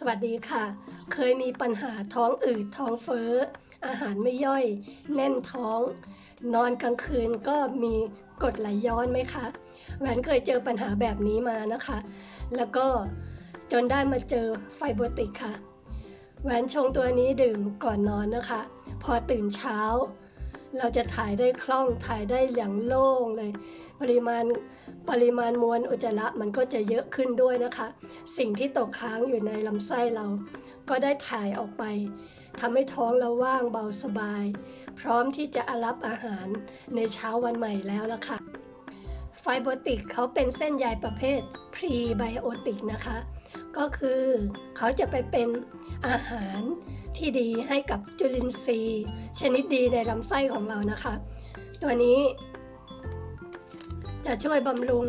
สวัสดีค่ะ เคยมีปัญหาท้องอืดท้องเฟ้อ อาหารไม่ย่อย แน่นท้อง นอนกลางคืนก็มีกดไหลย้อนไหมคะแหวนเคยเจอปัญหาแบบนี้มานะคะ แล้วก็จนได้มาเจอไฟโบติกค่ะแหวนชงตัวนี้ดื่มก่อนนอนนะคะ พอตื่นเช้า เราจะถ่ายได้คล่องถ่ายได้อย่างโล่งเลย ปริมาณปริมาณมวลอุจจาระมันก็จะเยอะขึ้นด้วยนะคะ สิ่งที่ตกค้างอยู่ในลำไส้เรา ก็ได้ถ่ายออกไปทำให้ท้องเราว่างเบาสบาย พร้อมที่จะรับอาหารในเช้าวันใหม่แล้วละค่ะไฟโบติกเขาเป็นเส้นใยประเภทพรีไบโอติกนะคะ ก็คือเขาจะไปเป็นอาหารที่ดีให้กับจุลินทรีย์ ชนิดดีในลำไส้ของเรานะคะ ตัวนี้ จะช่วยบำรุง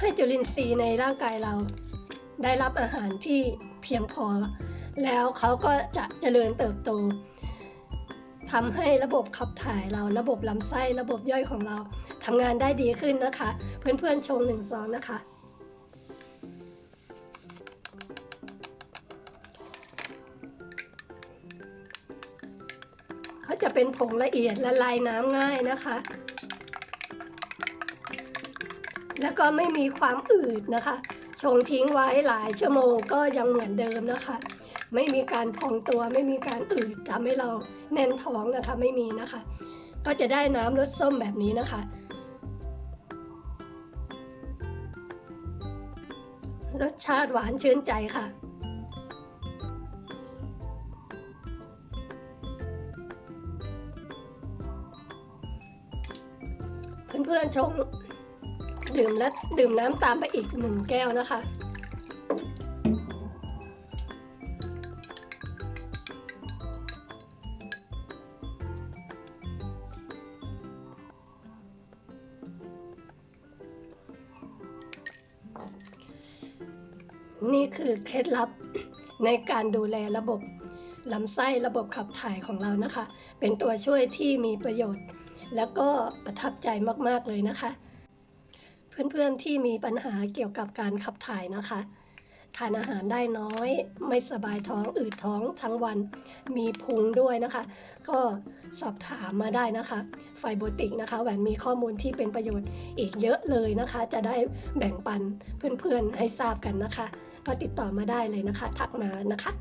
ให้จุลินทรีย์ในร่างกายเรา ได้รับอาหารที่เพียงพอ แล้วเขาก็จะเจริญเติบโตทำให้ระบบขับถ่ายเราระบบลำไส้ระบบย่อยของเราทำงานได้ดีขึ้นนะคะ เพื่อนๆชงหนึ่งซองนะคะ เขาจะเป็นผงละเอียดละลายน้ำง่ายนะคะ แล้วก็ไม่มีความอืดนะคะ ชงทิ้งไว้หลายชั่วโมงก็ยังเหมือนเดิมนะคะ ไม่มีการพองตัวไม่มีการอืดทำให้เราแน่นท้องนะคะไม่มีนะคะ ก็จะได้น้ำรสส้มแบบนี้นะคะ รสชาติหวานชื่นใจค่ะ เพื่อนๆชงดื่มและดื่มน้ำตามไปอีกหนึ่งแก้วนะคะ นี่คือเคล็ดลับในการดูแลระบบลำไส้ระบบขับถ่ายของเรานะคะ เป็นตัวช่วยที่มีประโยชน์ แล้วก็ประทับใจมากๆเลยนะคะ เพื่อนๆที่มีปัญหาเกี่ยวกับการขับถ่ายนะคะทานอาหารได้น้อย ไม่สบายท้องอืดท้องทั้งวันมีพุงด้วยนะคะ ก็สอบถามมาได้นะคะไฟโบติกนะคะแหวนมีข้อมูลที่เป็นประโยชน์อีกเยอะเลยนะคะ จะได้แบ่งปันเพื่อนๆให้ทราบกันนะคะ ก็ติดต่อมาได้เลยนะคะ ทักมานะคะ